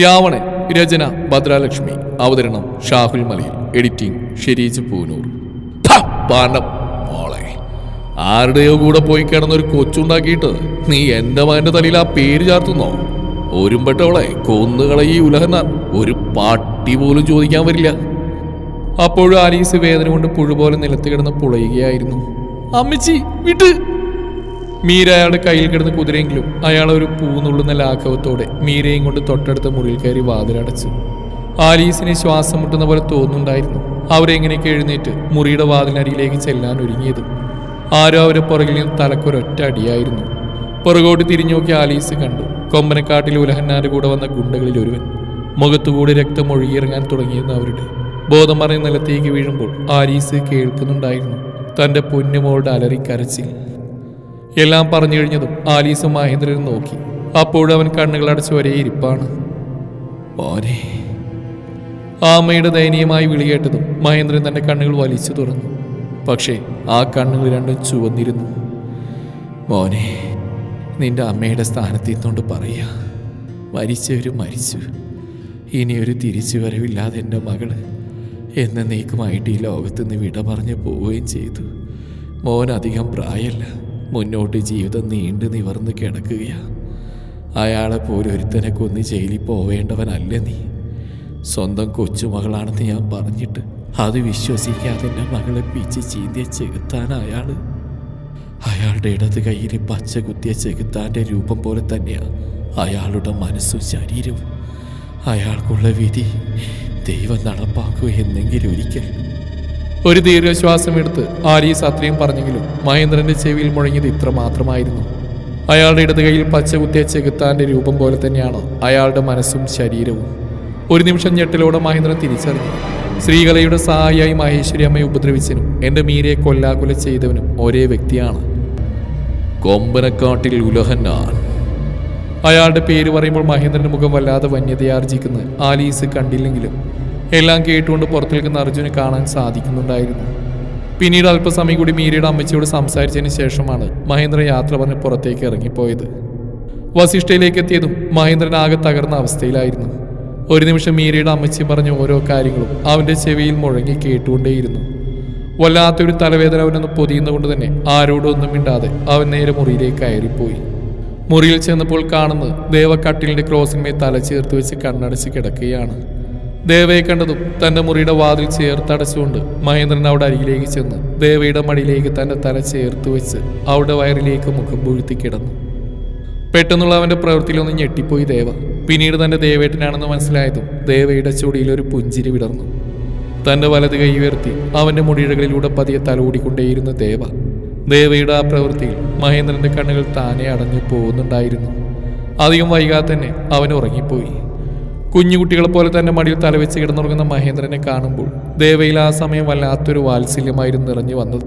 രാവണൻ രചന ഭദ്രാലക്ഷ്മി അവതരണം ഷാഹുൽ മലയിൽ എഡിറ്റിംഗ് ഷെരീജ് പൂനൂർ. മോളെ ആരുടെയോ കൂടെ പോയി കിടന്നൊരു കൊച്ചുണ്ടാക്കിയിട്ട് നീ എന്റെ മകന്റെ തലയിൽ ആ പേര് ചാർത്തുന്നോ? ഒരുമ്പെട്ടവളെ കൊന്നുകളെ ഈ ഉലഹന ഒരു പാട്ടി പോലും ചോദിക്കാൻ വരില്ല. അപ്പോഴും ആലീസ് വേദന കൊണ്ട് പുഴുപോലെ നിലത്ത് കിടന്ന് പുളയുകയായിരുന്നു. അമ്മച്ചി വിട്ട്! മീര അയാളുടെ കയ്യിൽ കിടന്ന് കുതിരയെങ്കിലും അയാൾ ഒരു പൂന്നുള്ളുന്ന ലാഘവത്തോടെ മീരയും കൊണ്ട് തൊട്ടടുത്ത മുറിയിൽ കയറി വാതിലടച്ചു. ആലീസിന് ശ്വാസം മുട്ടുന്ന പോലെ തോന്നുന്നുണ്ടായിരുന്നു. അവരെങ്ങനെയൊക്കെ എഴുന്നേറ്റ് മുറിയുടെ വാതിലിനരികിലേക്ക് ചെല്ലാൻ ഒരുങ്ങിയത്. ആരോ അവരെ പുറകിൽ നിന്ന് തലക്കൊരൊറ്റ അടിയായിരുന്നു. പുറകോട്ട് തിരിഞ്ഞു നോക്കി ആലീസ് കണ്ടു. കൊമ്പനക്കാട്ടിൽ ഉലഹന്നാരുടെ കൂടെ വന്ന ഗുണ്ടകളിൽ ഒരുവൻ. മുഖത്തുകൂടി രക്തം ഒഴുകിയിറങ്ങാൻ തുടങ്ങിയെന്ന് അവരുടെ ബോധം പറഞ്ഞ് നിലത്തേക്ക് വീഴുമ്പോൾ ആലീസ് കേൾക്കുന്നുണ്ടായിരുന്നു. തന്റെ പൊന്നുമോളുടെ അലറിക്കരച്ചിൽ എല്ലാം പറഞ്ഞു കഴിഞ്ഞതും ആലീസും മഹേന്ദ്രനും നോക്കി. അപ്പോഴവൻ അടച്ച് ഒരേ ഇരിപ്പാണ്. ഓരേ ആമയുടെ ദയനീയമായി വിളികേട്ടതും മഹേന്ദ്രൻ തന്റെ കണ്ണുകൾ വലിച്ചു തുറന്നു. പക്ഷേ ആ കണ്ണുകൾ രണ്ടും ചുവന്നിരുന്നു. മോനെ നിന്റെ അമ്മയുടെ സ്ഥാനത്ത് നിന്നുകൊണ്ട് പറയാ. മരിച്ചവര് മരിച്ചു. ഇനിയൊരു തിരിച്ചു വരവില്ലാതെ എന്റെ മകൾ എന്നേക്കുമായിട്ട് ഈ ലോകത്ത് നിന്ന് വിട പറഞ്ഞു പോവുകയും ചെയ്തു. മോൻ അധികം പ്രായമല്ല മുന്നോട്ട് ജീവിതം നീണ്ടു നിവർന്ന് കിടക്കുകയാ. അയാളെ പോലൊരുത്തനെ കൊന്ന് ജയിലിൽ പോവേണ്ടവനല്ല നീ? സ്വന്തം കൊച്ചുമകളാണെന്ന് ഞാൻ പറഞ്ഞിട്ട് അത് വിശ്വസിക്കാതെ എന്റെ മകളെ പിച്ച് ചീന്തിയ ചെകുത്താൻ അയാൾ അയാളുടെ ഇടത് കയ്യിൽ പച്ച കുത്തിയ ചെകുത്താന്റെ രൂപം പോലെ തന്നെയാണ് അയാളുടെ മനസ്സും ശരീരവും. അയാൾക്കുള്ള വിധി ദൈവം നടപ്പാക്കുക എന്നെങ്കിലും ഒരിക്കൽ ഒരു ദീർഘശ്വാസം എടുത്ത് ആലീസ് അത്രയും പറഞ്ഞെങ്കിലും മഹേന്ദ്രന്റെ ചെവിയിൽ മുഴങ്ങിയത് ഇത്ര മാത്രമായിരുന്നു. അയാളുടെ ഇടത് കൈയിൽ പച്ച കുത്തിയ ചെകുത്താന്റെ രൂപം പോലെ തന്നെയാണ് അയാളുടെ മനസ്സും ശരീരവും. ഒരു നിമിഷം ഞെട്ടിലൂടെ മഹേന്ദ്രൻ തിരിച്ചറിഞ്ഞു. ശ്രീകലയുടെ സഹായിയായി മഹേശ്വരി അമ്മയെ ഉപദ്രവിച്ചനും എന്റെ മീരയെ കൊല്ലാകൊല ചെയ്തവനും ഒരേ വ്യക്തിയാണ്. കൊമ്പനക്കാട്ടിൽ ഉലഹന്നാൻ. അയാളുടെ പേര് പറയുമ്പോൾ മഹേന്ദ്രന്റെ മുഖം വല്ലാതെ വന്യതയാർജിക്കുന്നത് ആലീസ് കണ്ടില്ലെങ്കിലും എല്ലാം കേട്ടുകൊണ്ട് പുറത്തു നിൽക്കുന്ന അർജുനെ കാണാൻ സാധിക്കുന്നുണ്ടായിരുന്നു. പിന്നീട് അല്പസമയം കൂടി മീരയുടെ അമ്മച്ചിയോട് സംസാരിച്ചതിന് ശേഷമാണ് മഹേന്ദ്ര യാത്ര പറഞ്ഞ് പുറത്തേക്ക് ഇറങ്ങിപ്പോയത്. വസിഷ്ഠയിലേക്ക് എത്തിയതും മഹേന്ദ്രൻ ആകെ തകർന്ന അവസ്ഥയിലായിരുന്നു. ഒരു നിമിഷം മീരയുടെ അമ്മച്ചി പറഞ്ഞ ഓരോ കാര്യങ്ങളും അവന്റെ ചെവിയിൽ മുഴങ്ങി കേട്ടുകൊണ്ടേയിരുന്നു. വല്ലാത്തൊരു തലവേദന അവനൊന്ന് പൊതിയുന്നതുകൊണ്ട് തന്നെ ആരോടും ഒന്നും മിണ്ടാതെ അവൻ നേരെ മുറിയിലേക്ക് കയറിപ്പോയി. മുറിയിൽ ചെന്നപ്പോൾ കാണുന്നത് ദേവക്കട്ടിലിന്റെ ക്രോസിന്മേൽ തല ചേർത്ത് വെച്ച് കണ്ണടച്ച് കിടക്കുകയാണ്. ദേവയെ കണ്ടതും തന്റെ മുറിയുടെ വാതിൽ ചേർത്തടച്ചുകൊണ്ട് മഹേന്ദ്രൻ അവിടെ അരികിലേക്ക് ചെന്ന് ദേവയുടെ മടിയിലേക്ക് തന്റെ തല ചേർത്ത് വെച്ച് അവിടെ വയറിലേക്ക് മുഖം പൂഴ്ത്തി കിടന്നു. പെട്ടെന്നുള്ള അവന്റെ പ്രവൃത്തിയിലൊന്ന് ഞെട്ടിപ്പോയി ദേവ. പിന്നീട് തന്റെ ദേവേട്ടനാണെന്ന് മനസ്സിലായതും ദേവയുടെ ചുടിയിൽ ഒരു പുഞ്ചിരി വിടർന്നു. തന്റെ വലത് കൈ ഉയർത്തി അവന്റെ മുടിയിഴകളിലൂടെ പതിയെ തലോടിക്കൊണ്ടേയിരുന്ന ദേവ. ദേവയുടെ ആ പ്രവൃത്തിയിൽ മഹേന്ദ്രന്റെ കണ്ണുകൾ താനെ അടഞ്ഞു പോകുന്നുണ്ടായിരുന്നു. അധികം വൈകാതെ തന്നെ അവൻ ഉറങ്ങിപ്പോയി. കുഞ്ഞുകുട്ടികളെ പോലെ തന്നെ മടിയിൽ തലവെച്ച് കിടന്നുറങ്ങുന്ന മഹേന്ദ്രനെ കാണുമ്പോൾ ദേവയിൽ ആ സമയം വല്ലാത്തൊരു വാത്സല്യമായിരുന്നു നിറഞ്ഞു വന്നത്.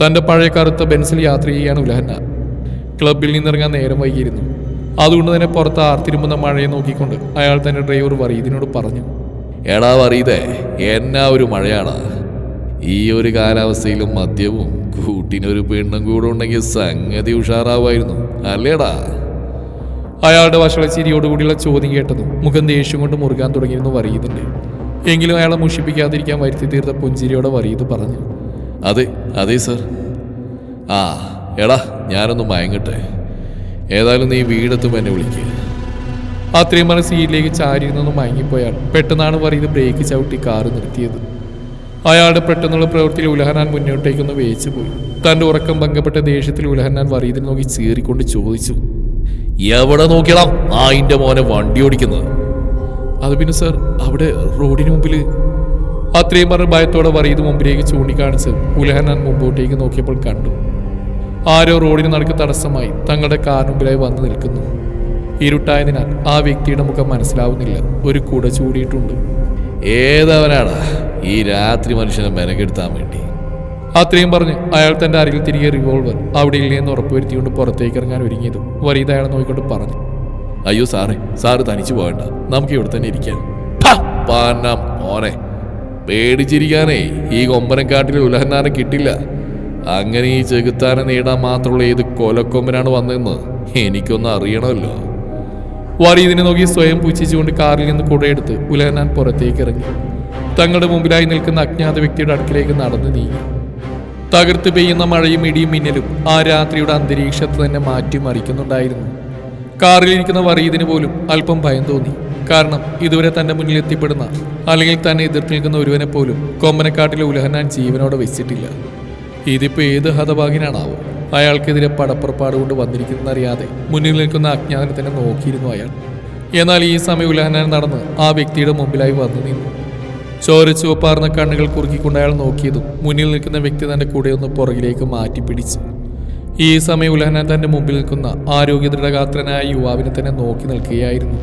തന്റെ പഴയ കറുത്ത ബെൻസിൽ യാത്ര ചെയ്യാണ് ഉലഹന്ന. ക്ലബിൽ നിന്നിറങ്ങാൻ നേരം വൈകിയിരുന്നു. അതുകൊണ്ട് തന്നെ പുറത്ത് ആർത്തിരുമ്പുന്ന മഴയെ നോക്കിക്കൊണ്ട് അയാൾ തന്റെ ഡ്രൈവർ വറീദിനോട് പറഞ്ഞു എടാ വറീതേ എന്നാ ഒരു മഴയാണ്. ഈ ഒരു കാലാവസ്ഥയിലും മദ്യവും കൂട്ടിനൊരു പെണ്ണും കൂടെ ഉണ്ടെങ്കിൽ സംഗതി ഉഷാറാവായിരുന്നു അല്ലേടാ? അയാളുടെ വഷള ചിരിയോടുകൂടിയുള്ള ചോദ്യം കേട്ടതും മുഖം ദേഷ്യം കൊണ്ട് മുറുകാൻ തുടങ്ങിയെന്ന് വറിയതിന്റെ എങ്കിലും അയാളെ മുഷിപ്പിക്കാതിരിക്കാൻ വരുത്തി തീർത്ത പുഞ്ചിരിയോടെ വറീദ് പറഞ്ഞു അതെ അതെ സർ. ആ എടാ ഞാനൊന്ന് മയങ്ങട്ടെ. ഏതായാലും നീ വീടെത്തുമ്പോൾ എന്നെ വിളിക്കുക അത്രയും പറഞ്ഞ സീറ്റിലേക്ക് ചാരിയിരുന്നൊന്ന് മയങ്ങിപ്പോയാൽ പെട്ടെന്നാണ് വറീദ് ബ്രേക്ക് ചവിട്ടി കാറ് നിർത്തിയത്. അയാളുടെ പെട്ടെന്നുള്ള പ്രവൃത്തിയിൽ ഉലഹനാൻ മുന്നോട്ടേക്കൊന്ന് വേച്ചു പോയി തന്റെ ഉറക്കം ഭംഗപ്പെട്ട ദേഷ്യത്തിൽ ഉലഹനാൻ വറീദിനെ നോക്കി ചീറിക്കൊണ്ട് ചോദിച്ചു എവിടെ നോക്കിയടാ ആയിന്റെ മോനെ വണ്ടി ഓടിക്കുന്നത്? അത് പിന്നെ സർ അവിടെ റോഡിന് മുമ്പിൽ അത്രയും പറഞ്ഞ ഭയത്തോടെ വറീത് മുമ്പിലേക്ക് ചൂണ്ടിക്കാണിച്ച് ഉലഹനാൻ മുമ്പോട്ടേക്ക് നോക്കിയപ്പോൾ കണ്ടു. ആരോ റോഡിന് നടക്ക് തടസ്സമായി തങ്ങളുടെ കാറിനുമ്പിലായി വന്നു നിൽക്കുന്നു. ഇരുട്ടായതിനാൽ ആ വ്യക്തിയുടെ മുഖം മനസ്സിലാവുന്നില്ല. ഒരു കുട ചൂടിയിട്ടുണ്ട്. ഏതവനാണ് ഈ രാത്രി മനുഷ്യനെ മെനക്കെടുത്താൻ വേണ്ടി? അത്രയും പറഞ്ഞ് അയാൾ തന്റെ അരികിൽ തിരികെ റിവോൾവർ അവിടെ ഇല്ലെന്ന് ഉറപ്പുവരുത്തിക്കൊണ്ട് പുറത്തേക്ക് ഇറങ്ങാൻ ഒരുങ്ങിയതും വരീത് അയാളെ നോക്കിക്കൊണ്ട് പറഞ്ഞു. അയ്യോ സാറേ സാറ് തനിച്ചു പോകണ്ട. നമുക്ക് ഇവിടെ തന്നെ ഇരിക്കാം. മോനെ. പേടിച്ചിരിക്കാനേ ഈ കൊമ്പനക്കാട്ടിൽ ഉലഹന്നാനെ കിട്ടില്ല. അങ്ങനെ ഈ ചെകുത്താനെ നേടാൻ മാത്രമുള്ള ഏത് കൊലക്കൊമ്പനാണ് വന്നതെന്ന് എനിക്കൊന്നും അറിയണമല്ലോ. വറീദിനെ നോക്കി സ്വയം പുച്ഛിച്ചുകൊണ്ട് കാറിൽ നിന്ന് കുടയെടുത്ത് ഉലഹന്നാൻ പുറത്തേക്ക് ഇറങ്ങി. തങ്ങളുടെ മുമ്പിലായി നിൽക്കുന്ന അജ്ഞാത വ്യക്തിയുടെ അടുക്കിലേക്ക് നടന്നു നീങ്ങി. തകർത്ത് പെയ്യുന്ന മഴയും ഇടിയും മിന്നലും ആ രാത്രിയുടെ അന്തരീക്ഷത്തെ തന്നെ മാറ്റിമറിക്കുന്നുണ്ടായിരുന്നു. കാറിലിരിക്കുന്ന വറീദിന് പോലും അല്പം ഭയം തോന്നി. കാരണം ഇതുവരെ തന്റെ മുന്നിൽ എത്തിപ്പെടുന്ന അല്ലെങ്കിൽ തന്നെ എതിർത്ത് നിൽക്കുന്ന ഒരുവനെ പോലും കൊമ്പനക്കാട്ടിലെ ഉലഹനാൻ ജീവനോടെ വെച്ചിട്ടില്ല. ഇതിപ്പോ ഏത് ഹതഭാഗ്യനാണാവോ? അയാൾക്കെതിരെ പടപ്പുറപ്പാട് കൊണ്ട് വന്നിരിക്കുന്നറിയാതെ മുന്നിൽ നിൽക്കുന്ന അജ്ഞാതനെ നോക്കിയിരുന്നു അയാൾ. എന്നാൽ ഈ സമയം ഉലഹനാൻ നടന്ന് ആ വ്യക്തിയുടെ മുമ്പിലായി വന്നു നിന്നു. ചോര ചുവപ്പാർന്ന കണ്ണുകൾ കുറുക്കിക്കൊണ്ട് അയാൾ നോക്കിയതും മുന്നിൽ നിൽക്കുന്ന വ്യക്തി തന്റെ കൂടെ ഒന്ന് പുറകിലേക്ക് മാറ്റി പിടിച്ചു ഈ സമയം ഉലഹന തന്റെ മുമ്പിൽ നിൽക്കുന്ന ആരോഗ്യദൃഢഗാത്രനായ യുവാവിനെ തന്നെ നോക്കി നിൽക്കുകയായിരുന്നു.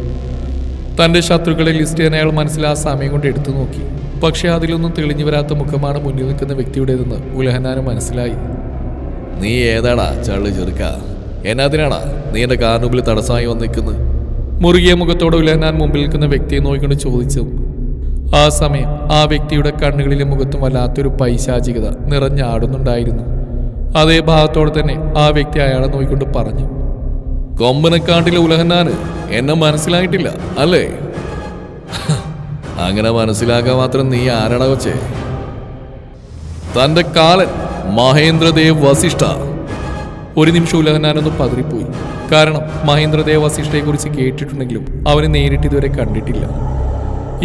തന്റെ ശത്രുക്കളെ ലിസ്റ്റ് ചെയ്യാൻ അയാൾ മനസ്സിൽ ആ സമയം കൊണ്ട് എടുത്തു നോക്കി. പക്ഷേ അതിലൊന്നും തെളിഞ്ഞു വരാത്ത മുഖമാണ് മുന്നിൽ നിൽക്കുന്ന വ്യക്തിയുടേതെന്ന് ഉലഹനാന് മനസ്സിലായി. നീ ഏതാടാ ചള്ളു ചെറുക്ക? എന്നാത്തിനാടാ നീ എന്റെ കാറിനുമ്പിൽ തടസ്സമായി വന്നിരിക്കുന്നത്? മുറുകിയ മുഖത്തോടെ ഉലഹനാൻ മുമ്പിൽ നിൽക്കുന്ന വ്യക്തിയെ നോക്കിക്കൊണ്ട് ചോദിച്ചു. ആ സമയം ആ വ്യക്തിയുടെ കണ്ണുകളിലെ മുഖത്തും വല്ലാത്തൊരു പൈശാചികത നിറഞ്ഞാടുന്നുണ്ടായിരുന്നു അതേ ഭാഗത്തോടെ തന്നെ ആ വ്യക്തി അയാളെ നോക്കിക്കൊണ്ട് പറഞ്ഞു കൊമ്പനക്കാട്ടിലെ ഉലഹന്നാന് എന്നെ മനസ്സിലായിട്ടില്ല അല്ലേ? അങ്ങനെ മനസ്സിലാക്കാൻ മാത്രം നീ ആരട വച്ചേ തന്റെ കാലൻ മഹേന്ദ്രദേവ് വസിഷ്ഠ. ഒരു നിമിഷം ഉലഹനാനൊന്ന് പതറിപ്പോയി കാരണം മഹേന്ദ്രദേവ വസിഷ്ഠയെക്കുറിച്ച് കേട്ടിട്ടുണ്ടെങ്കിലും അവനെ നേരിട്ട് ഇതുവരെ കണ്ടിട്ടില്ല.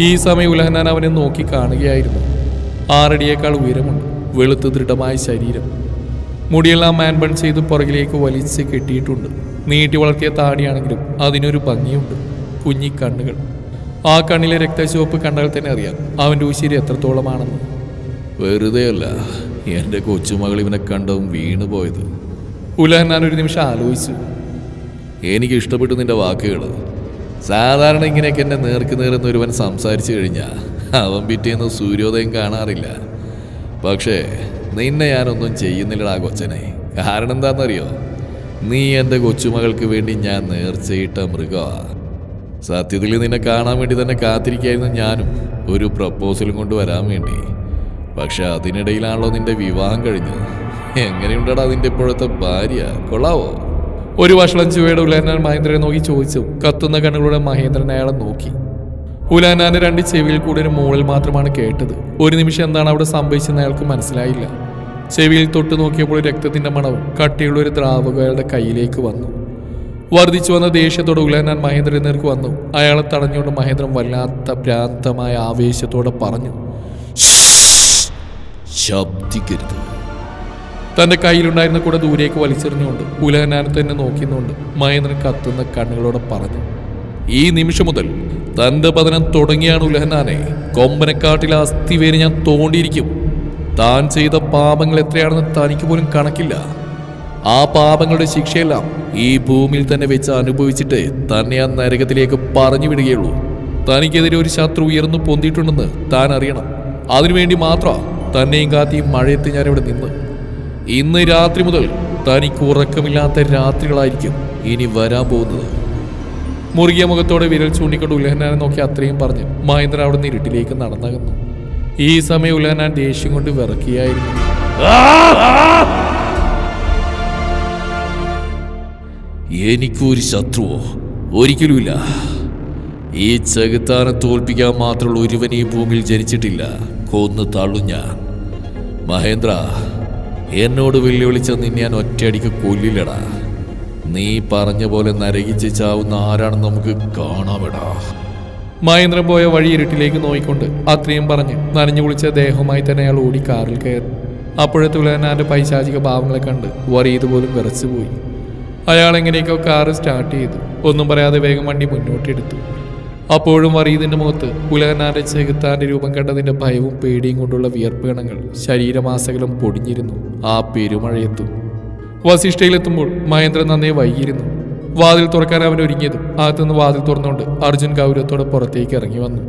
ഈ സമയം ഉലഹനാൻ അവനെ നോക്കി കാണുകയായിരുന്നു. ആറടിയേക്കാൾ ഉയരമുണ്ട് വെളുത്ത് ദൃഢമായ ശരീരം. മുടിയെല്ലാം മാൻബൺ ചെയ്ത് പുറകിലേക്ക് വലിച്ച് കെട്ടിയിട്ടുണ്ട്. നീട്ടി വളർത്തിയ താടിയാണെങ്കിലും അതിനൊരു ഭംഗിയുണ്ട് കുഞ്ഞി കണ്ണുകൾ. ആ കണ്ണിലെ രക്തചുവപ്പ് കണ്ടാൽ തന്നെ അറിയാം അവന്റെ ഉശിരി എത്രത്തോളമാണെന്ന്. വെറുതെ അല്ല എന്റെ കൊച്ചുമകൾ ഇവനെ കണ്ടും വീണു പോയത്. ഉലഹനാൻ ഒരു നിമിഷം ആലോചിച്ചു. എനിക്ക് ഇഷ്ടപ്പെട്ടു നിന്റെ വാക്കുകൾ സാധാരണ ഇങ്ങനെയൊക്കെ എന്നെ നേർക്ക് നേരെന്ന് ഒരുവൻ സംസാരിച്ചു കഴിഞ്ഞാൽ അവൻ പിറ്റേന്ന് സൂര്യോദയം കാണാറില്ല. പക്ഷേ നിന്നെ ഞാനൊന്നും ചെയ്യുന്നില്ലടാ കൊച്ചനെ. കാരണം എന്താണെന്നറിയോ നീ എന്റെ കൊച്ചുമകൾക്ക് വേണ്ടി ഞാൻ നേർച്ചയിട്ട മൃഗമാ സത്യത്തിൽ നിന്നെ കാണാൻ വേണ്ടി തന്നെ കാത്തിരിക്കായിരുന്നു ഞാനും ഒരു പ്രപ്പോസലും കൊണ്ട് വരാൻ വേണ്ടി. പക്ഷെ അതിനിടയിലാണല്ലോ നിന്റെ വിവാഹം കഴിഞ്ഞത്. എങ്ങനെയുണ്ടടാ നിന്റെ ഇപ്പോഴത്തെ ഭാര്യ? കൊള്ളാവോ? ഒരു വഷളം ചുവയുടെ ഉലാനാൻ മഹേന്ദ്രനെ നോക്കി ചോദിച്ചു. കത്തുന്ന കണ്ണുകളുടെ മഹേന്ദ്രൻ അയാളെ നോക്കി. ഉലാനാന്റെ രണ്ട് ചെവിയിൽ കൂടെ ഒരു മോളിൽ മാത്രമാണ് കേട്ടത്. ഒരു നിമിഷം എന്താണ് അവിടെ സംഭവിച്ചെന്ന് അയാൾക്ക് മനസ്സിലായില്ല. ചെവിയിൽ തൊട്ട് നോക്കിയപ്പോൾ രക്തത്തിന്റെ മണവും കട്ടിയുള്ള ഒരു ദ്രാവകം അയാളുടെ കയ്യിലേക്ക് വന്നു. വർദ്ധിച്ചു വന്ന ദേഷ്യത്തോടെ ഉലാനാൻ മഹേന്ദ്രൻ നേർക്ക് വന്നു. അയാളെ തടഞ്ഞുകൊണ്ട് മഹേന്ദ്രൻ വല്ലാത്ത ഭ്രാന്തമായ ആവേശത്തോടെ പറഞ്ഞു ശബ്ദിക്കരുത്. തന്റെ കയ്യിലുണ്ടായിരുന്ന കൂടെ ദൂരേക്ക് വലിച്ചെറിഞ്ഞുകൊണ്ട് ഉലഹനാനെ തന്നെ നോക്കിയെന്നുകൊണ്ട് മഹേന്ദ്രൻ കത്തുന്ന കണ്ണുകളോടെ പറഞ്ഞു ഈ നിമിഷം മുതൽ തന്റെ പതനം തുടങ്ങിയാണ് ഉലഹനാനെ. കൊമ്പനക്കാട്ടിലെ അസ്ഥി വേര് ഞാൻ തോണ്ടിയിരിക്കും. താൻ ചെയ്ത പാപങ്ങൾ എത്രയാണെന്ന് തനിക്ക് പോലും കണക്കില്ല. ആ പാപങ്ങളുടെ ശിക്ഷയെല്ലാം ഈ ഭൂമിയിൽ തന്നെ വെച്ച് അനുഭവിച്ചിട്ട് തന്നെ ആ നരകത്തിലേക്ക് പറഞ്ഞു വിടുകയുള്ളൂ. തനിക്കെതിരെ ഒരു ശത്രു ഉയർന്നു പൊന്തിയിട്ടുണ്ടെന്ന് താൻ അറിയണം. അതിനുവേണ്ടി മാത്രം തന്നെയും കാത്തി മഴയത്ത് ഞാനിവിടെ നിന്ന് ഇന്ന് രാത്രി മുതൽ തനിക്ക് ഉറക്കമില്ലാത്ത രാത്രികളായിരിക്കും ഇനി വരാൻ പോകുന്നത്. മുറുകിയ മുഖത്തോടെ വിരൽ ചൂണ്ടിക്കൊണ്ട് ഉലഹനാനെ നോക്കി അത്രയും പറഞ്ഞ് മഹേന്ദ്ര അവിടെ നിന്ന് ഇരുട്ടിലേക്ക് നടന്നകന്നു. ഈ സമയം ഉലഹനാൻ ദേഷ്യം കൊണ്ട് വിറക്കിയായിരുന്നു എനിക്കൊരു ശത്രുവോ? ഒരിക്കലുമില്ല. ഈ ചെകുത്താനെ തോൽപ്പിക്കാൻ മാത്രമുള്ള ഒരുവൻ ഈ ഭൂമിയിൽ ജനിച്ചിട്ടില്ല. കൊന്ന് തള്ളു ഞാൻ. മഹേന്ദ്ര എന്നോട് വെല്ലുവിളിച്ച നിന്നെ ഞാൻ ഒറ്റയടിക്ക് കൊല്ലില്ലടാ. നീ പറഞ്ഞ പോലെ നരകിച്ച് ചാവുന്ന ആരാണെന്ന് നമുക്ക് കാണാമെടാ. മഹേന്ദ്രൻ പോയ വഴി ഇരുട്ടിലേക്ക് നോയിക്കൊണ്ട് അത്രയും പറഞ്ഞ് നനഞ്ഞു കുളിച്ച ദേഹവുമായി തന്നെ അയാൾ ഓടി കാറിൽ കയറി. അപ്പോഴത്തെ ഉലഹനാന്റെ പൈശാചിക ഭാവങ്ങളെ കണ്ട് വറിയത് പോലും വിറച്ചുപോയി. അയാൾ എങ്ങനെയൊക്കെ കാറ് സ്റ്റാർട്ട് ചെയ്തു. ഒന്നും പറയാതെ വേഗം വണ്ടി മുന്നോട്ടെടുത്തു അപ്പോഴും വറീദിന്റെ മുഖത്ത് ഉലഹനാന്റെ ചെകുത്താന്റെ രൂപം കണ്ടതിന്റെ ഭയവും പേടിയും കൊണ്ടുള്ള വിയർപ്പ് കണങ്ങൾ ശരീരമാസകലം പൊടിഞ്ഞിരുന്നു. ആ പെരുമഴയെത്തും വസിഷ്ഠയിലെത്തുമ്പോൾ മഹേന്ദ്രൻ നന്നേ വൈകിയിരുന്നു. വാതിൽ തുറക്കാൻ അവൻ ഒരുങ്ങിയതും അകത്തുനിന്ന് വാതിൽ തുറന്നുകൊണ്ട് അർജുൻ ഗൗരവത്തോടെ പുറത്തേക്ക് ഇറങ്ങി വന്നു.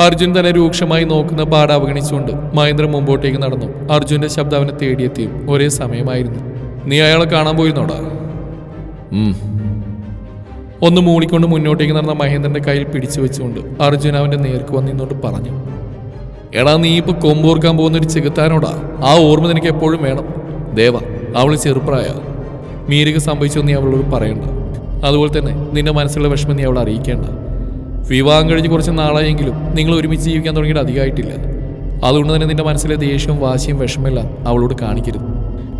അർജുൻ തന്നെ രൂക്ഷമായി നോക്കുന്ന പാട് അവഗണിച്ചുകൊണ്ട് മഹേന്ദ്രൻ മുമ്പോട്ടേക്ക് നടന്നു. അർജുന്റെ ശബ്ദം അവനെ തേടിയെത്തിയും ഒരേ സമയമായിരുന്നു. നീ അയാളെ കാണാൻ പോയിരുന്നോടാ? ഒന്ന് മൂളിക്കൊണ്ട് മുന്നോട്ടേക്ക് നടന്ന മഹേന്ദ്രന്റെ കയ്യിൽ പിടിച്ചു വെച്ചുകൊണ്ട് അർജുൻ അവന്റെ നേർക്ക് വന്നിന്നോട് പറഞ്ഞു എടാ നീ ഇപ്പൊ കൊമ്പോർക്കാൻ പോകുന്ന ഒരു ചെകുത്താനോടാ ആ ഓർമ്മ നിനക്ക് എപ്പോഴും വേണം. ദേവ അവൾ ചെറുപ്രായ. മീരക്ക് സംഭവിച്ചു നീ അവളോട് പറയണ്ട. അതുപോലെ തന്നെ നിന്റെ മനസ്സിലുള്ള വിഷമം നീ അവളെ അറിയിക്കേണ്ട. വിവാഹം കഴിഞ്ഞ് കുറച്ച് നാളായെങ്കിലും നിങ്ങൾ ഒരുമിച്ച് ജീവിക്കാൻ തുടങ്ങിയിട്ട് അധികമായിട്ടില്ല. അതുകൊണ്ട് തന്നെ നിന്റെ മനസ്സിലെ ദേഷ്യവും വാശിയും വിഷമെല്ലാം അവളോട് കാണിക്കരുത്.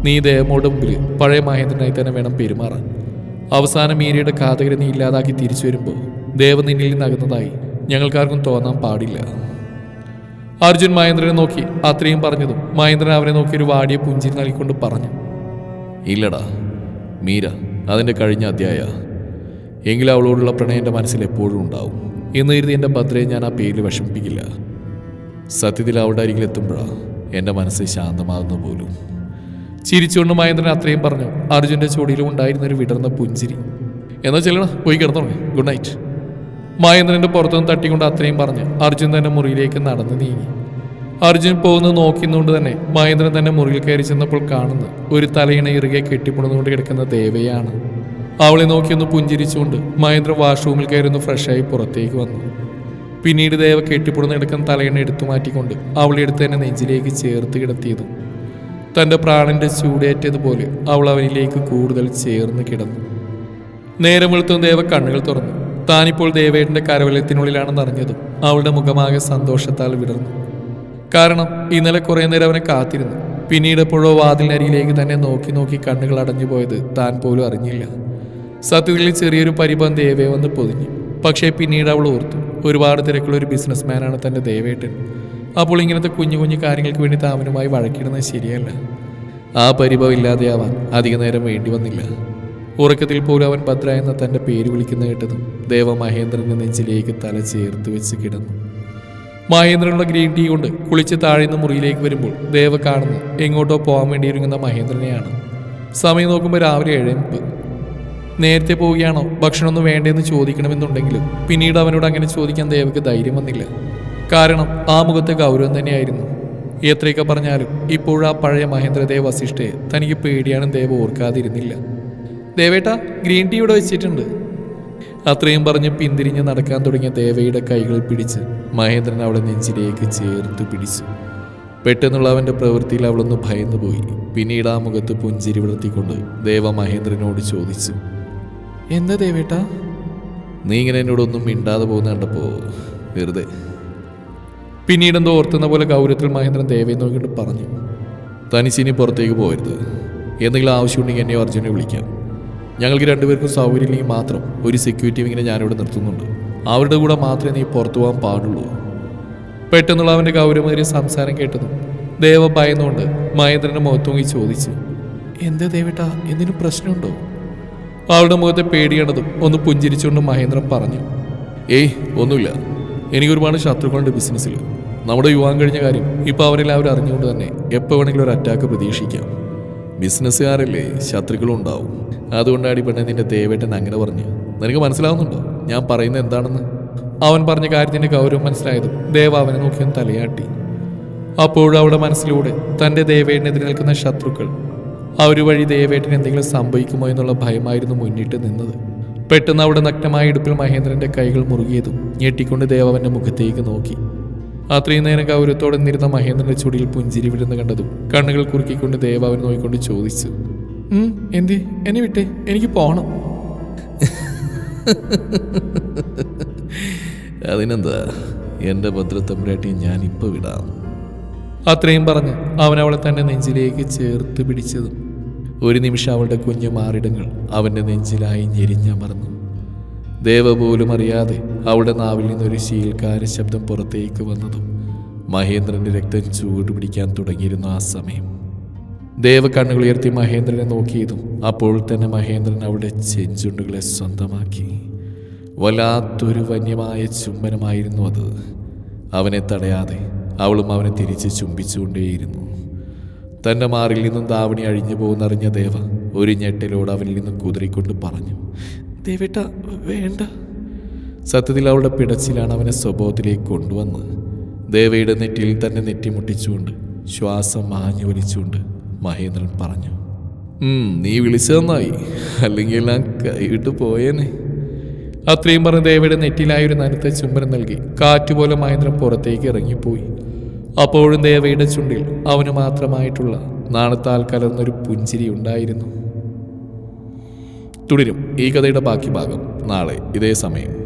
നീ ദേവമോടെ മുമ്പിൽ പഴയ മഹേന്ദ്രനായി തന്നെ വേണം പെരുമാറാൻ. അവസാനം മീരയുടെ കാതകരെ നീ ഇല്ലാതാക്കി തിരിച്ചു വരുമ്പോൾ ദേവ നിന്നിൽ നിന്ന് അകന്നതായി ഞങ്ങൾക്കാർക്കും തോന്നാൻ പാടില്ല. അർജുൻ മഹേന്ദ്രനെ നോക്കി അത്രയും പറഞ്ഞതും മഹേന്ദ്രൻ അവനെ നോക്കി ഒരു വാടിയ പുഞ്ചിരി നൽകിക്കൊണ്ട് പറഞ്ഞു. ഇല്ലടാ മീര അതിന്റെ കഴിഞ്ഞ അധ്യായ. എങ്കിലും അവളോടുള്ള പ്രണയം എന്റെ മനസ്സിൽ എപ്പോഴും ഉണ്ടാവും. എന്ന് കരുതി എന്റെ ഭദ്രയെ ഞാൻ ആ പേരിൽ വിഷമിപ്പിക്കില്ല. സത്യത്തിൽ അവളുടെ അരികിലെത്തുമ്പോഴാണ് എന്റെ മനസ്സ് ശാന്തമാകുന്ന പോലും. ചിരിച്ചുകൊണ്ട് മഹേന്ദ്രൻ അത്രയും പറഞ്ഞു അർജുന്റെ ചുവടിയിലും ഉണ്ടായിരുന്ന ഒരു വിടർന്ന പുഞ്ചിരി. എന്നാൽ ചെല്ലണം പോയി കിടന്നോളൂ. ഗുഡ് നൈറ്റ് മഹേന്ദ്രന്റെ പുറത്തുനിന്ന് തട്ടിക്കൊണ്ട് അത്രയും പറഞ്ഞ് അർജുൻ തന്നെ മുറിയിലേക്ക് നടന്നു നീങ്ങി. അർജുൻ പോകുന്നത് നോക്കിന്നുകൊണ്ട് തന്നെ മഹേന്ദ്രൻ തന്നെ മുറിയിൽ കയറി ചെന്നപ്പോൾ കാണുന്നത് ഒരു തലയിണ ഇറുകെ കെട്ടിപ്പുണർന്നുകൊണ്ട് കിടക്കുന്ന ദേവയാണ്. അവളെ നോക്കിയൊന്ന് പുഞ്ചിരിച്ചുകൊണ്ട് മഹേന്ദ്രൻ വാഷ്റൂമിൽ കയറുന്നു ഫ്രഷായി പുറത്തേക്ക് വന്നു. പിന്നീട് ദേവ കെട്ടിപ്പൊടുന്ന് കിടക്കുന്ന തലയിണ എടുത്തു മാറ്റിക്കൊണ്ട് അവളെ എടുത്ത് തന്നെ നെഞ്ചിലേക്ക് ചേർത്ത് കിടത്തിയതും. തന്റെ പ്രാണന്റെ ചൂടേറ്റതുപോലെ അവൾ അവനിലേക്ക് കൂടുതൽ ചേർന്ന് കിടന്നു. നേരം വെളുത്തും ദേവ കണ്ണുകൾ തുറന്നു. താനിപ്പോൾ ദേവേട്ടന്റെ കരവലയത്തിനുള്ളിലാണെന്ന് അറിഞ്ഞതും അവളുടെ മുഖമാകെ സന്തോഷത്താൽ വിടർന്നു. കാരണം ഇന്നലെ കുറേ നേരം അവനെ കാത്തിരുന്നു. പിന്നീട് എപ്പോഴോ വാതിലിനരിയിലേക്ക് തന്നെ നോക്കി നോക്കി കണ്ണുകൾ അടഞ്ഞു പോയത് താൻ പോലും അറിഞ്ഞില്ല. സത്യത്തിൽ ചെറിയൊരു പരിഭവം ദേവയെ വന്ന് പൊതിഞ്ഞു. പക്ഷേ പിന്നീട് അവൾ ഓർത്തു. ഒരുപാട് തിരക്കുള്ള ഒരു ബിസിനസ്മാനാണ് തന്റെ ദേവേട്ടൻ. അപ്പോൾ ഇങ്ങനത്തെ കുഞ്ഞു കുഞ്ഞു കാര്യങ്ങൾക്ക് വേണ്ടി താമനുമായി വഴക്കിടുന്നത് ശരിയല്ല. ആ പരിഭവം ഇല്ലാതെയാവാൻ അധിക നേരം വേണ്ടി വന്നില്ല. ഉറക്കത്തിൽ പോലും അവൻ ഭദ്ര എന്ന തന്റെ പേര് വിളിക്കുന്ന കേട്ടതും ദേവ മഹേന്ദ്രന്റെ നെഞ്ചിലേക്ക് തല ചേർത്ത് വെച്ച് കിടന്നു. മഹേന്ദ്രനുള്ള ഗ്രീൻ ടീ കൊണ്ട് കുളിച്ച് താഴ്ന്ന മുറിയിലേക്ക് വരുമ്പോൾ ദേവ കാണുന്നു എങ്ങോട്ടോ പോകാൻ വേണ്ടി ഒരുങ്ങുന്ന മഹേന്ദ്രനെയാണ്. സമയം നോക്കുമ്പോൾ രാവിലെ ഏഴെമുപ്പ് നേരത്തെ പോവുകയാണോ? ഭക്ഷണമൊന്നും വേണ്ടെന്ന് ചോദിക്കണമെന്നുണ്ടെങ്കിലും പിന്നീട് അവനോട് അങ്ങനെ ചോദിക്കാൻ ദേവയ്ക്ക് ധൈര്യം വന്നില്ല. കാരണം ആ ഗൗരവം തന്നെയായിരുന്നു. എത്രയൊക്കെ പറഞ്ഞാലും ഇപ്പോഴും ആ പഴയ മഹേന്ദ്രദേവ് വസിഷ്ഠയെ തനിക്ക് പേടിയാണ് ദേവ ഓർക്കാതിരുന്നില്ല. ദേവേട്ട ഗ്രീൻ ടീ ഇവിടെ വെച്ചിട്ടുണ്ട്. അത്രയും പറഞ്ഞ് പിന്തിരിഞ്ഞ് നടക്കാൻ തുടങ്ങിയ ദേവയുടെ കൈകൾ പിടിച്ച് മഹേന്ദ്രൻ അവളെ നെഞ്ചിലേക്ക് ചേർത്ത് പിടിച്ചു. പെട്ടെന്നുള്ള അവന്റെ പ്രവൃത്തിയിൽ അവളൊന്ന് ഭയന്നു പോയി. പിന്നീട് ആ മുഖത്ത് പുഞ്ചിരി വിടർത്തിക്കൊണ്ട് ദേവ മഹേന്ദ്രനോട് ചോദിച്ചു എന്താ ദേവേട്ട? നീ ഇങ്ങനെ എന്നോടൊന്നും മിണ്ടാതെ പോകുന്ന കണ്ടപ്പോ വെറുതെ. പിന്നീട് എന്തോ ഓർത്തുന്ന പോലെ ഗൗരവത്തിൽ മഹേന്ദ്രൻ ദേവയെ നോക്കിയിട്ട് പറഞ്ഞു തനിച്ചിനി പുറത്തേക്ക് പോകരുത്. എന്തെങ്കിലും ആവശ്യമുണ്ടെങ്കിൽ എന്നെ അർജുനെ വിളിക്കാം. ഞങ്ങൾക്ക് രണ്ടുപേർക്കും സൗകര്യമില്ലെങ്കിൽ മാത്രം ഒരു സെക്യൂരിറ്റി ഇങ്ങനെ ഞാനിവിടെ നിർത്തുന്നുണ്ട്. അവരുടെ കൂടെ മാത്രമേ നീ പുറത്തു പോകാൻ പാടുള്ളൂ. പെട്ടെന്നുള്ള അവന്റെ ഗൗരവമേറിയ സംസാരം കേട്ടതും ദേവ ഭയന്നുകൊണ്ട് മഹേന്ദ്രന്റെ മുഖത്തൂങ്ങി ചോദിച്ചു എന്താ ദേവേട്ടാ എന്തിനും പ്രശ്നമുണ്ടോ? അവളുടെ മുഖത്തെ പേടിയേണ്ടതും ഒന്ന് പുഞ്ചിരിച്ചുകൊണ്ട് മഹേന്ദ്രൻ പറഞ്ഞു ഏയ് ഒന്നുമില്ല. എനിക്ക് ഒരുപാട് ശത്രുക്കളുണ്ട് ബിസിനസ്സിൽ നമ്മുടെ യുവാൻ കഴിഞ്ഞ കാര്യം ഇപ്പോൾ അവരെല്ലാവരും അറിഞ്ഞുകൊണ്ട് തന്നെ എപ്പോൾ വേണമെങ്കിലും ഒരു അറ്റാക്ക് പ്രതീക്ഷിക്കാം. ബിസിനസ്സുകാരല്ലേ ശത്രുക്കളും ഉണ്ടാവും. അതുകൊണ്ടാണ് ഈ പെണ്ണെ നിന്റെ ദേവേട്ടൻ അങ്ങനെ പറഞ്ഞു. നിനക്ക് മനസ്സിലാവുന്നുണ്ടോ? ഞാൻ പറയുന്നത് എന്താണെന്ന്? അവൻ പറഞ്ഞ കാര്യത്തിന്റെ ഗൗരവം മനസ്സിലായതും ദേവ അവനെ നോക്കിയും തലയാട്ടി. അപ്പോഴും അവളുടെ മനസ്സിലൂടെ തന്റെ ദേവേട്ടനെതിരെ നിൽക്കുന്ന ശത്രുക്കൾ അവർ വഴി ദേവേട്ടന് എന്തെങ്കിലും സംഭവിക്കുമോ എന്നുള്ള ഭയമായിരുന്നു മുന്നിട്ട് നിന്നത്. പെട്ടെന്ന് അവിടെ നഗ്നമായ ഇടുപ്പിൽ മഹേന്ദ്രന്റെ കൈകൾ മുറുകിയതും ഞെട്ടിക്കൊണ്ട് ദേവ മുഖത്തേക്ക് നോക്കി. അത്രയും നേരം ഗൗരവത്തോടെ നിന്നിരുന്ന മഹേന്ദ്രന്റെ ചുടിയിൽ പുഞ്ചിരി വിടുന്ന കണ്ടതും കണ്ണുകൾ കുറുക്കിക്കൊണ്ട് ദേവാവൻ നോയിക്കൊണ്ട് നോക്കിക്കൊണ്ട് ചോദിച്ചു. "ഉം, എന്തേ? എന്നെ വിട്ടേ? എനിക്ക് പോണം. അതിനെന്താ? എന്റെ ഭദ്രത്തമ്പുരാട്ടി ഞാൻ ഇപ്പോൾ വിടാം. അത്രയും പറഞ്ഞ് അവൻ അവളെ തന്നെ നെഞ്ചിലേക്ക് ചേർത്ത് പിടിച്ചതും ഒരു നിമിഷം അവളുടെ കുഞ്ഞു മാറിടങ്ങൾ അവന്റെ നെഞ്ചിലായി ഞെരിഞ്ഞമർന്നു ദേവ പോലും അറിയാതെ അവളുടെ നാവിൽ നിന്നൊരു ശീൽക്കാര ശബ്ദം പുറത്തേക്ക് വന്നതും മഹേന്ദ്രന്റെ രക്തം ചൂടുപിടിക്കാൻ തുടങ്ങിയിരുന്നു ആ സമയം. ദേവ കണ്ണുകൾ ഉയർത്തി മഹേന്ദ്രനെ നോക്കിയതും അപ്പോൾ തന്നെ മഹേന്ദ്രൻ അവളുടെ ചെഞ്ചുണ്ടുകളെ സ്വന്തമാക്കി. വല്ലാത്തൊരു വന്യമായ ചുംബനമായിരുന്നു അത്. അവനെ തടയാതെ അവളും അവനെ തിരിച്ച് ചുംബിച്ചുകൊണ്ടേയിരുന്നു. തന്റെ മാറിൽ നിന്നും ദാവണി അഴിഞ്ഞു പോകുന്നറിഞ്ഞ ദേവ ഒരു ഞെട്ടിലോട് അവനിൽ നിന്നും കുതിരിക്കൊണ്ട് പറഞ്ഞു ദേവേട്ട വേണ്ട. സത്യത്തിൽ അവളുടെ പിടച്ചിലാണ് അവനെ സ്വഭാവത്തിലേക്ക് കൊണ്ടുവന്നത്. ദേവയുടെ നെറ്റിയിൽ തന്നെ നെറ്റിമുട്ടിച്ചുകൊണ്ട് ശ്വാസം മാഞ്ഞു വലിച്ചുകൊണ്ട് മഹേന്ദ്രൻ പറഞ്ഞു നീ നീ വിളിച്ചതെന്നായി അല്ലെങ്കിൽ എല്ലാം കൈവിട്ട് പോയേനെ. അത്രയും പറഞ്ഞ് ദേവയുടെ നെറ്റിലായ ഒരു നനത്തെ ചുംബനം നൽകി. കാറ്റുപോലെ മഹേന്ദ്രൻ പുറത്തേക്ക് ഇറങ്ങിപ്പോയി. അപ്പോഴും ദേവയുടെ ചുണ്ടിൽ അവന് മാത്രമായിട്ടുള്ള നാണത്താൽ കലർന്നൊരു പുഞ്ചിരി ഉണ്ടായിരുന്നു. തുടരും ഈ കഥയുടെ ബാക്കി ഭാഗം നാളെ ഇതേ സമയം.